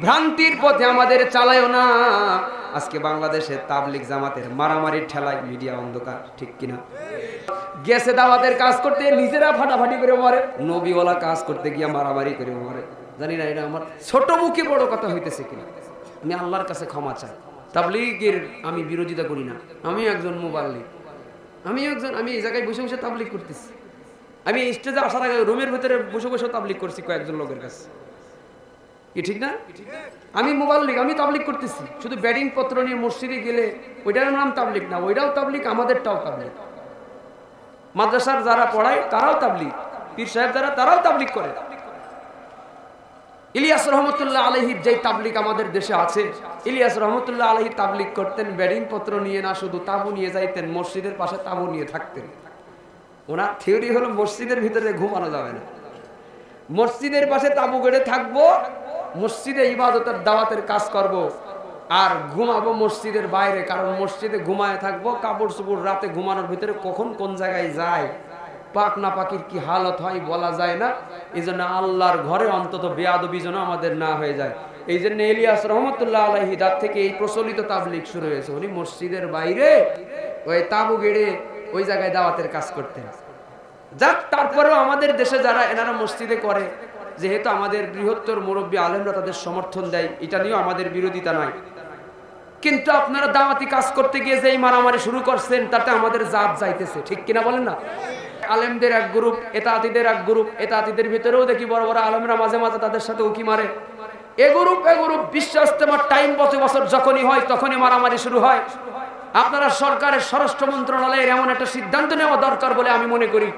ভ্রান্তির পথে আমাদের চালায়ও না। আজকে বাংলাদেশে তাবলিগ জামাতের মারামারির ঠেলায় মিডিয়া অন্ধকার, ঠিক কিনা? গেছে দাওয়াতের কাজ করতে, নিজেরা ফাটাফাটি করে মরে, নবীওয়ালা কাজ করতে গিয়া মারামারি করে মরে। জানি না, এটা আমার ছোট মুখে বড় কথা হইতেছে কিনা? আমি আল্লাহর কাছে ক্ষমা চাই। তাবলিগের আমি বিরোধিতা করি না। আমি একজন মোবাল্লিক। আমি একজন, আমি এই জায়গায় বসে বসে তাবলিক করতেছি। আমি স্টেজে আসার আগে রুমের ভিতরে বসে বসে তাবলিগ করছি কয়েকজন লোকের কাছে। কি ঠিক না? আমি মোবাইল লিগ, আমি তাবলিক করতেছি। শুধু ব্যাটিং পত্র নিয়ে মসজিদে গেলে ওইটার নাম তাবলিক না, ওইটাও তাবলিক আমাদেরটাও তাবলিক মাদ্রাসার যারা পড়ায় তারাও তাবলিক পীর সাহেব যারা, তারাও তাবলিক করে। ইলিয়াস রহমতুল্লাহ আলহির যে তাবলিক আমাদের দেশে আছে, ইলিয়াস রহমতুল্লাহ আলহি তাবলিক করতেন ব্যাটিং পত্র নিয়ে না, শুধু তাবু নিয়ে যাইতেন, মসজিদের পাশে তাবু নিয়ে থাকতেন ওনার থিওরি হলো মসজিদের ভিতরে ঘুমানো যাবে না মসজিদের পাশে তাবু গেড়ে থাকব, মসজিদে ইবাদতের দাওয়াতের কাজ করব। আর ঘুমাবো মসজিদের বাইরে, কারণ মসজিদে ঘুমায় থাকব কাপড় চুপড় রাতে ঘুমানোর ভিতরে কখন কোন জায়গায় যায় পাক না পাখির কি হালত হয় বলা যায় না। এই জন্য আল্লাহর ঘরে অন্তত বেয়াদবি যেন আমাদের না হয়ে যায়। এই জন্য এলিয়াস রহমতুল্লাহ আলহি রাত থেকে এই প্রচলিত তাবলিক শুরু হয়েছে। উনি মসজিদের বাইরে ওই তাবু গেড়ে ওই জায়গায় দাওয়াতের কাজ করতেন। যাক, তারপরেও আমাদের দেশে যারা এনারা মসজিদে করে, যেহেতু আমাদের বৃহত্তর মুরব্বী আলেমরা তাদের সমর্থন দেয়, এটা নিয়েও আমাদের বিরোধিতা নাই কিন্তু আপনারা দাওয়াতি কাজ করতে গিয়ে যে মারামারি শুরু করছেন, তাতে আমাদের জাত যাইতেছে, ঠিক কিনা বলেন না? আলেমদের এক গ্রুপ, এতাতিদের এক গ্রুপ, এতাতিদের ভিতরেও দেখি বড় বড় আলেমরা মাঝে মাঝে তাদের সাথে উকি মারে। এ গ্রুপ এ গ্রুপ বিশ্বাস তোমার টাইম প্রতি বছর যখনই হয় তখনই মারামারি শুরু হয়। আপনারা সরকারের স্বরাষ্ট্র মন্ত্রণালয়ের এমন একটা সিদ্ধান্ত নেওয়া দরকার বলে আমি মনে করি।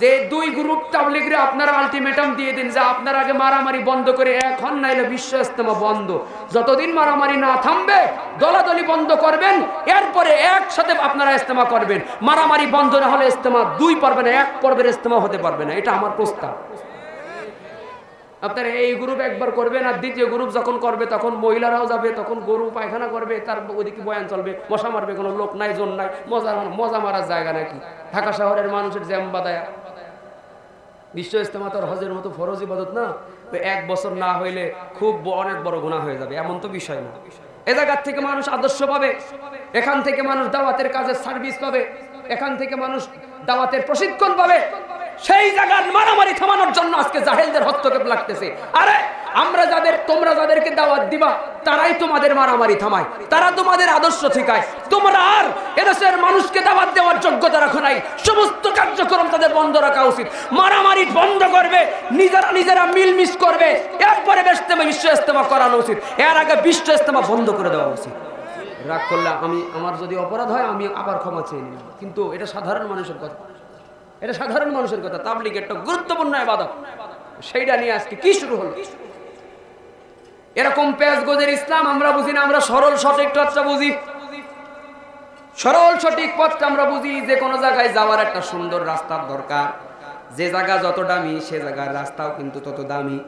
যে দুই গ্রুপ তাবলিগরে আপনারা আলটিমেটাম দিয়ে দিন যে আপনারা আগে মারামারি বন্ধ করে এখন নাইলে বিশ্ব ইস্তেমা বন্ধ। যতদিন মারামারি না থামবে, দলাদলি বন্ধ করবেন, এরপরে একসাথে আপনারা ইস্তেমা করবেন। মারামারি বন্ধ না হলে ইস্তেমা দুই পারবে না, এক পর্বের ইস্তেমা হতে পারবে না। এটা আমার প্রস্তাব। আপনারা এই গ্রুপ একবার করবেন আর দ্বিতীয় গ্রুপ যখন করবে, তখন মহিলারাও যাবে, তখন গরু পায়খানা করবে, তার ওদিকে বয়ান চলবে, মশা মারবে, কোনো লোক নাই, জন নাই, মজা মজা মারার জায়গা নাকি? ঢাকা শহরের মানুষের জ্যাম বাদায়া বিশ্ব ইস্তেমা তোর হজের মতো ফরজ ইবাদত না? তো এক বছর না হইলে খুব অনেক বড় গুণা হয়ে যাবে, এমন তো বিষয় না। এ জায়গার থেকে মানুষ আদর্শ পাবে, এখান থেকে মানুষ দাওয়াতের কাজের সার্ভিস পাবে, এখান থেকে মানুষ দাওয়াতের প্রশিক্ষণ পাবে। সেই জায়গার মারামারি থামানোর জন্য আজকে জাহেলদের হস্তক্ষেপ লাগতেছে। আরে, আমরা যাদের তোমরা যাদেরকে দাওয়াত দিবা, তারাই তোমাদের মারামারি থামায়। তারা তোমাদের আদর্শ ঠিকায়। তোমরা আর এদেশের মানুষকে দাওয়াত দেওয়ার যোগ্যতা রাখো নাই। সমস্ত কার্যক্রম তাদের বন্ধ রাখা উচিত। মারামারি বন্ধ করবে, নিজেরা নিজেরা মিলমিশ করবে। এরপরে ইস্তেমা বিশ্ব ইস্তেমা করানো উচিত। এর আগে বিশ্ব ইস্তেমা বন্ধ করে দেওয়া উচিত। রাগ করলে আমি আমার যদি অপরাধ হয়, আমি আবার ক্ষমা চেয়ে নিব কিন্তু এটা সাধারণ মানুষের কথা। এটা সাধারণ মানুষের কথা, তাবলিগ একটা গুরুত্বপূর্ণ এবাদত সেইটা নিয়ে আজকে কি শুরু হলো? এরকম পেঁয়াজ গোজের ইসলাম আমরা বুঝি না, আমরা সরল সঠিক পথটা বুঝি। সরল সঠিক পথটা আমরা বুঝি, যে কোনো জায়গায় যাওয়ার একটা সুন্দর রাস্তার দরকার। যে জায়গা যত দামি, সে জায়গার রাস্তাও কিন্তু তত দামি।